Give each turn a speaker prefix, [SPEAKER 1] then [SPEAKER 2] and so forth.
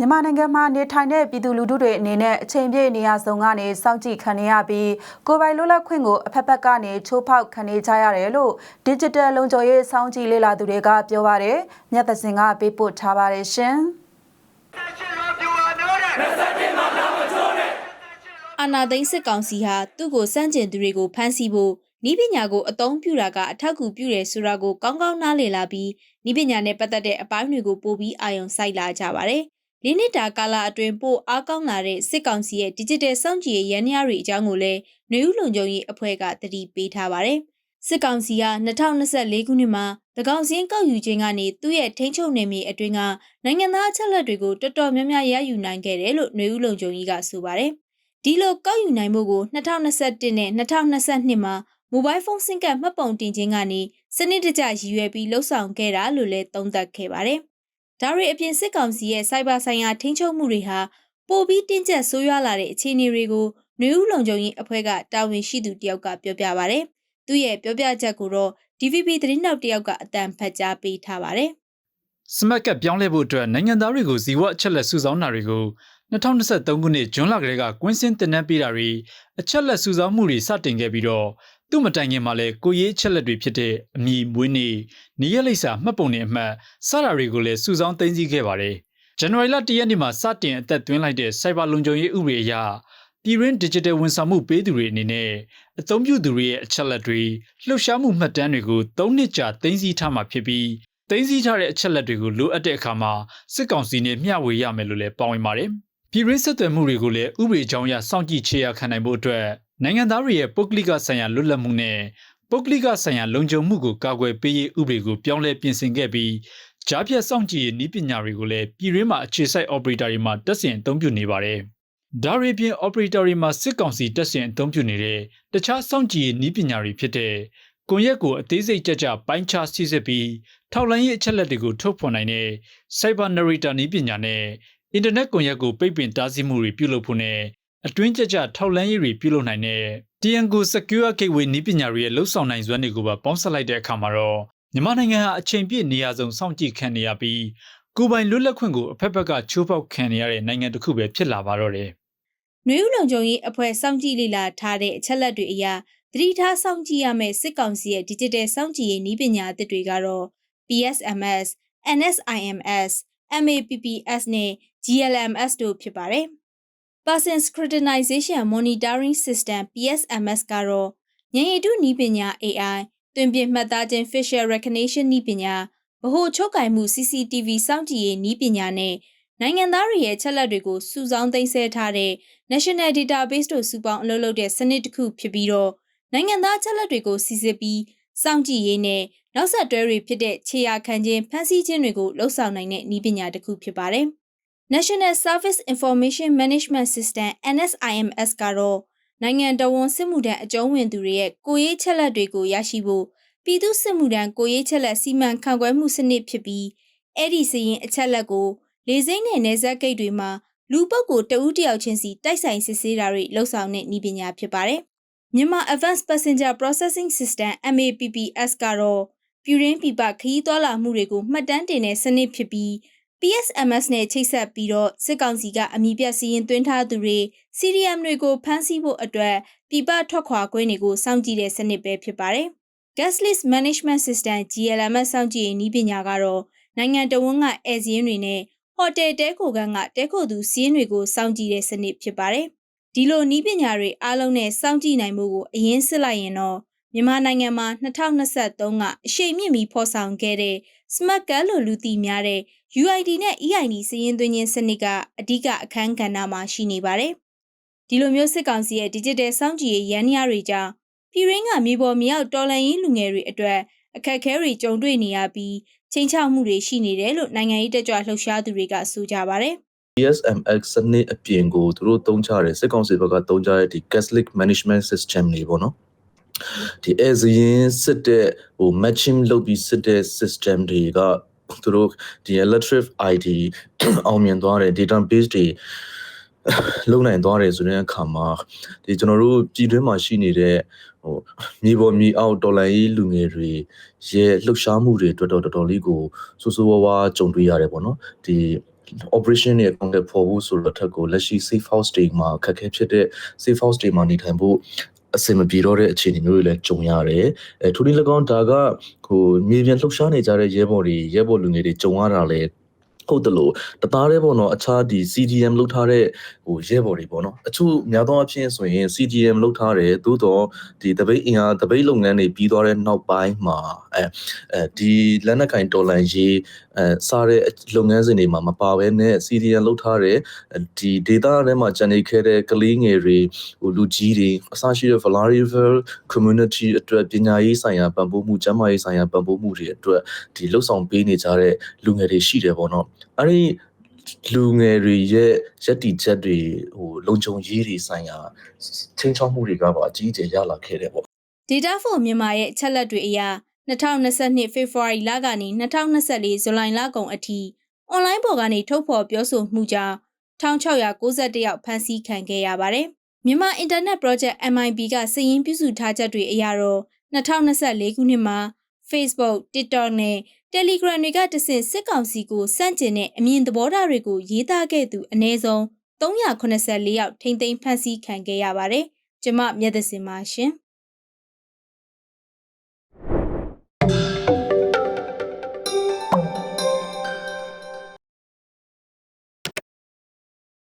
[SPEAKER 1] မြန်မာနိုင်ငံမှာနေထိုင်တဲ့ပြည်သူလူထုတွေအနေနဲ့အချိန်ပြည့်နေရာဆောင်ကနေစောင့်ကြည့်ခံနေရပြီးကိုယ်ပိုင်လွတ်လပ်ခွင့်ကိုအဖက်ဖက်ကနေချိုးဖောက်ခံနေကြရတယ်လို့ Digital လုံခြုံရေးစောင့်ကြည့်လေ့လာသူတွေကပြောပါတယ်။မြတ်သစင်ကပေးပို့ထားပါတယ်ရှင်။
[SPEAKER 2] အာနာသိန်းစစ်ကောင်စီဟာသူ့ကိုစန့်ကျင်သူတွေကိုဖမ်းဆီးဖို့ဤပညာကိုအသုံးပြုတာကအထောက်အကူပြုတယ်ဆိုတာကိုကောင်းကောင်းနားလည်လာပြီးဤပညာနဲ့ပတ်သက်တဲ့အပိုင်းတွေကိုပို့ပြီးအာရုံစိုက်လာကြပါတယ်။ လေးနှစ်တာကာလအတွင်းပို့အားကောင်းလာတဲ့စစ်ကောင်စီရဲ့ digital စောင့်ကြည့်ရေးရန်ရာတွေအကြောင်းကိုလည်းနှွေဦးလုံခြုံရေးအဖွဲ့ကတတိပေးထားပါတယ်။စစ်ကောင်စီက2024ခုနှစ်မှာ၎င်းစင်းကောက်ယူခြင်းကနေသူ့ရဲ့ထိန်းချုပ်နယ်မြေအတွင်းကနိုင်ငံသားအချက်အလက်တွေကိုတော်တော်များများရယူနိုင်ခဲ့တယ်လို့နှွေဦးလုံခြုံရေးကဆိုပါတယ်။ဒီလိုကောက်ယူနိုင်မှုကို2021နဲ့2022မှာမိုဘိုင်းဖုန်းဆင့်ကပ်မှတ်ပုံတင်ခြင်းကနေစနစ်တကျရည်ရွယ်ပြီးလှုပ်ဆောင်ခဲ့တာလို့လည်းသုံးသပ်ခဲ့ပါတယ်။ ဒါရီအပြင်စစ်ကောင်စီရဲ့စိုက်ဘာဆိုင်ရာထိန်းချုပ်မှုတွေဟာပိုပြီးတင်းကျပ်ဆိုးရွားလာတဲ့အခြေအနေတွေကိုနှွေဦးလုံခြုံရေးအဖွဲ့ကတာဝန်ရှိသူတယောက်ကပြောပြပါဗျ။သူ့ရဲ့ပြောပြချက်ကိုတော့ DVB သတင်းတောက်တယောက်ကအတန်ဖတ်ကြားပေးထားပါတယ်။
[SPEAKER 3] စမတ်ကပ်ပြောင်းလဲဖို့အတွက်နိုင်ငံသားတွေကိုဇီဝအချက်လက်စုဆောင်းတာတွေကို2023ခုနှစ်ဇွန်လကလေးကကွင်းစင်းတင်နန်းပေးတာတွေအချက်လက်စုဆောင်းမှုတွေစတင်ခဲ့ပြီးတော့ သူ့မတိုင်ခင်မှာလည်းကိုရေးအချက်လက်တွေဖြစ်တဲ့အမည်မွေးနေ့နေရက်လိပ်စာမှတ်ပုံနေအမှတ်စတာတွေကိုလည်းစုဆောင်းသိမ်းဆည်းခဲ့ပါတယ်ဇန်နဝါရီလ1ရက်နေ့မှာစတင်အသက်သွင်းလိုက်တဲ့စိုက်ဘာလုံခြုံရေးဥပဒေအရပြည်ရင်း digital ဝန်ဆောင်မှုပေးသူတွေအနေနဲ့အသုံးပြုသူတွေရဲ့အချက်လက်တွေလှုပ်ရှားမှုမှတ်တမ်းတွေကို၃နှစ်ကြာသိမ်းဆည်းထားမှာဖြစ်ပြီးသိမ်းဆည်းထားတဲ့အချက်လက်တွေကိုလိုအပ်တဲ့အခါမှာစစ်ကောင်စီနဲ့မျှဝေရမယ်လို့လည်းပါဝင်ပါတယ်။ပြည်ရင်းဆက်သွယ်မှုတွေကိုလည်းဥပဒေကြောင်းအရစောင့်ကြည့်ခြေရခံနိုင်ဖို့အတွက် နိုင်ငံသားတွေရဲ့ပုဂ္ဂလိကဆိုင်ရာလွတ်လပ်မှုနဲ့ပုဂ္ဂလိကဆိုင်ရာလုံခြုံမှုကိုကာကွယ်ပေးရေးဥပဒေကိုပြောင်းလဲပြင်ဆင်ခဲ့ပြီးကြားဖြတ်စောင့်ကြည့်ရေးနည်းပညာတွေကိုလည်းပြည်ရင်းမှာအခြေစိုက် operator တွေမှာတက်ဆင်အသုံးပြုနေပါတယ်။ဒါရီပြင် operator တွေမှာစစ်ကောင်စီတက်ဆင်အသုံးပြုနေတဲ့တခြားစောင့်ကြည့်ရေးနည်းပညာတွေဖြစ်တဲ့ကွန်ရက်ကိုအသေးစိတ်ကြကြပိုင်းခြားစစ်စစ်ပြီးထောက်လိုင်းရေးအချက်လက်တွေကိုထုတ်ဖော်နိုင်တဲ့ Cyber Narrator နည်းပညာနဲ့အင်တာနက်ကွန်ရက်ကိုပိတ်ပင်တားဆီးမှုတွေပြုလုပ်ဖို့နဲ့ အတွင်းကြကြထောက်လန်းရေးတွေပြုလုပ်နိုင်တဲ့ Tiango Secure Gateway နည်းပညာတွေရဲ့လှုပ်ဆောင်နိုင်စွမ်းတွေကိုပါပေါင်းစပ်လိုက်တဲ့အခါမှာတော့မြန်မာနိုင်ငံဟာအချိန်ပြည့်နေရာစုံစောင့်ကြည့်ခံနေရပြီးကိုယ်ပိုင်လွတ်လပ်ခွင့်ကိုအဖက်ဖက်ကချိုးဖောက်ခံနေရတဲ့နိုင်ငံတစ်ခုပဲဖြစ်လာပါတော့တယ်။
[SPEAKER 2] နှွေဦးလုံခြုံရေးအဖွဲ့စောင့်ကြည့်လေ့လာထားတဲ့အချက်လက်တွေအရသတိထားစောင့်ကြည့်ရမယ့်စစ်ကောင်စီရဲ့ digital စောင့်ကြည့်ရေးနည်းပညာအသစ်တွေကတော့ PSMS, NSIMS, MAPPS နဲ့ GLMS တို့ဖြစ်ပါတယ်။ Person Scrutinization Monitoring System PSMS ကတော့ဉာဏ်ရည်တုနည်းပညာ AI တွင်ပြင်မှတ်သားခြင်း facial recognition နည်းပညာဗဟိုချုပ်ကင်မှု CCTV စောင့်ကြည့်ရေးနည်းပညာနဲ့နိုင်ငံသားတွေရဲ့ချက်လက်တွေကိုစုဆောင်းသိမ်းဆည်းထားတဲ့ National Database တို့စုပေါင်းအလုပ်လုပ်တဲ့စနစ်တစ်ခုဖြစ်ပြီးတော့နိုင်ငံသားချက်လက်တွေကိုစီစစ်ပြီးစောင့်ကြည့်ရေးနဲ့နောက်ဆက်တွဲတွေဖြစ်တဲ့ခြေရာခံခြင်းဖန်ဆီးခြင်းတွေကိုလှုပ်ဆောင်နိုင်တဲ့နည်းပညာတစ်ခုဖြစ်ပါတယ်။ National Service Information Management System NSIMS ကတော့နိုင်ငံတော်ဝန်စစ်မှုထမ်းအကျုံးဝင်သူတွေရဲ့ကိုရေးချက်လက်တွေကိုရရှိဖို့ပြည်သူစစ်မှုထမ်းကိုရေးချက်လက်စီမံခန့်ခွဲမှုစနစ်ဖြစ်ပြီးအဲ့ဒီစရင်အချက်လက်ကိုလေစိမ့်နဲ့နေဆက်ဂိတ်တွေမှာလူပုဂ္ဂိုလ်တဦးတယောက်ချင်းစီတိုက်ဆိုင်စစ်ဆေးတာတွေလှုပ်ဆောင်တဲ့နည်းပညာဖြစ်ပါတယ်။မြန်မာ Advanced Passenger Processing System MAPPS ကတော့ပြည်ရင်းပြပခရီးသွားလာမှုတွေကိုမှတ်တမ်းတင်တဲ့စနစ်ဖြစ်ပြီး PSMS နဲ့ချိတ်ဆက်ပြီးတော့စစ်ကောင်စီကအမိပြတ်စီရင်သွင်းထားသူတွေ CDM တွေကိုဖမ်းဆီးဖို့အတွက်ပြပထွက်ခွာခွင့်တွေကိုစောင့်ကြည့်တဲ့စနစ်ပဲဖြစ်ပါတယ်။ Gas List Management System GLMS စောင့်ကြည့်ရေးနည်းပညာကတော့နိုင်ငံတော်ဝန်ကဧည့်စည်းတွေနဲ့ဟိုတယ်တဲခိုကန်ကတဲခိုသူစီးရင်တွေကိုစောင့်ကြည့်တဲ့စနစ်ဖြစ်ပါတယ်။ဒီလိုနည်းပညာတွေအားလုံးနဲ့စောင့်ကြည့်နိုင်မှုကိုအရင်စစ်လိုက်ရင်တော့ မြန်မာနိုင်ငံမှာ2023ကအရှိန်မြင့်ပြီးဖော်ဆောင်ခဲ့တဲ့ Smart Card လို့လူသိများတဲ့ UID နဲ့ EID စည်ရင်းသွင်းခြင်းစနစ်ကအဓိကအခန်းကဏ္ဍမှာရှိနေပါတယ်။ဒီလိုမျိုးစစ်ကောင်စီရဲ့ Digital စောင့်ကြည့်ရေးရန်ရာတွေကြောင့်ပြည်ရင်းကမြေပေါ်မြောက်တော်လှန်ရေးလူငယ်တွေအတွက်အခက်အခဲတွေကြုံတွေ့နေရပြီးချိန်ချောက်မှုတွေရှိနေတယ်လို့နိုင်ငံရေးတက်ကြွလှုပ်ရှားသူတွေကဆိုကြပါတယ်။
[SPEAKER 4] PSMX စနစ်အပြင်ကိုသူတို့သုံးချတယ်စစ်ကောင်စီဘက်ကသုံးချတဲ့ဒီ Catholic Management System တွေပေါ့နော် ဒီအဲဇရင်စစ်တဲ့ဟို matching လုပ်ပြီးစစ်တဲ့ system တွေကသူတို့ဒီ electric ID အောင်မြင်သွားတယ် database တွေလုံနိုင်သွားတယ်ဆိုတဲ့အခါမှာဒီကျွန်တော်တို့ပြည်တွင်းမှာရှိနေတဲ့ဟိုမြေပေါ်မြေအောက်တော်လိုင်းရေးလူငယ်တွေရဲ့လှုပ်ရှားမှုတွေတော်တော်တော်တော်လေးကိုစိုးစိုးဝါးဝါကြုံတွေ့ရတယ်ပေါ့နော်ဒီ operation တွေအကောင့်တွေပေါ်ဖို့ဆိုတော့ထက်ကိုလက်ရှိ safe house တွေမှာအခက်အခဲဖြစ်တဲ့ safe house တွေမှာနေထိုင်ဖို့ အဆင်မပြေတော့တဲ့အခြေအနေမျိုးတွေလည်းကြုံရတယ်။အဲထိုနည်း၎င်းဒါကဟိုမြေပြင်လှုပ်ရှားနေကြတဲ့ရဲဘော်တွေရဲဘော်လူငယ်တွေကြုံရတာလည်းဟုတ်တယ်လို့တသားတည်းပေါ့နော်အခြားဒီ CDM လောက်ထားတဲ့ဟိုရဲဘော်တွေပေါ့နော်အချို့များသောအားဖြင့်ဆိုရင် CDM လောက်ထားတယ်သို့တော့ဒီတပိတ်အင်အားတပိတ်လုပ်ငန်းတွေပြီးသွားတဲ့နောက်ပိုင်းမှာအဲအဲဒီလက်နက်ကင်တော်လန်ရေး အဲစားတဲ့လုပ်ငန်းစဉ်တွေမှာမပါဘဲနဲ့ CDM လောက်ထားတဲ့ဒီ data ထဲမှာဂျန်နေခဲ့တဲ့ကလေးငယ်တွေဟိုလူကြီးတွေအစရှိတဲ့ vulnerable community အတွက်ပညာရေးဆိုင်ရာပံ့ပိုးမှုကျန်းမာရေးဆိုင်ရာပံ့ပိုးမှုတွေအတွက်ဒီလှုပ်ဆောင်ပေးနေကြတဲ့လူငယ်တွေရှိတယ်ပေါ့နော်အဲ့ဒီလူငယ်တွေရဲ့ရက်တီချက်တွေဟိုလုံခြုံရေးတွေဆိုင်ရာချင်းချောက်မှုတွေကပါအကြီးအကျယ်ရလာခဲ့တယ်ပေါ့
[SPEAKER 2] Data for မြန်မာရဲ့အချက်လက်တွေအရ 2022ဖေဖော်ဝါရီလကနေ2024ဇူလိုင်လကုန်အထိအွန်လိုင်းပေါ်ကနေထုတ်ဖော်ပြောဆိုမှုကြောင့်1691ယောက်ဖမ်းဆီးခံခဲ့ရပါတယ်။မြန်မာ Internet Project MIB ကစည်ရင်းပြုစုထားချက်တွေအရတော့2024ခုနှစ်မှာ Facebook, TikTok နဲ့ Telegram တွေကတဆင့်စစ်ကောင်စီကိုစန့်ကျင်တဲ့အမြင်သဘောထားတွေကိုရေးသားခဲ့သူအနည်းဆုံး384ယောက်ထိမ့်သိမ်းဖမ်းဆီးခံခဲ့ရပါတယ်။ကျမမျက်သစင်ပါရှင်။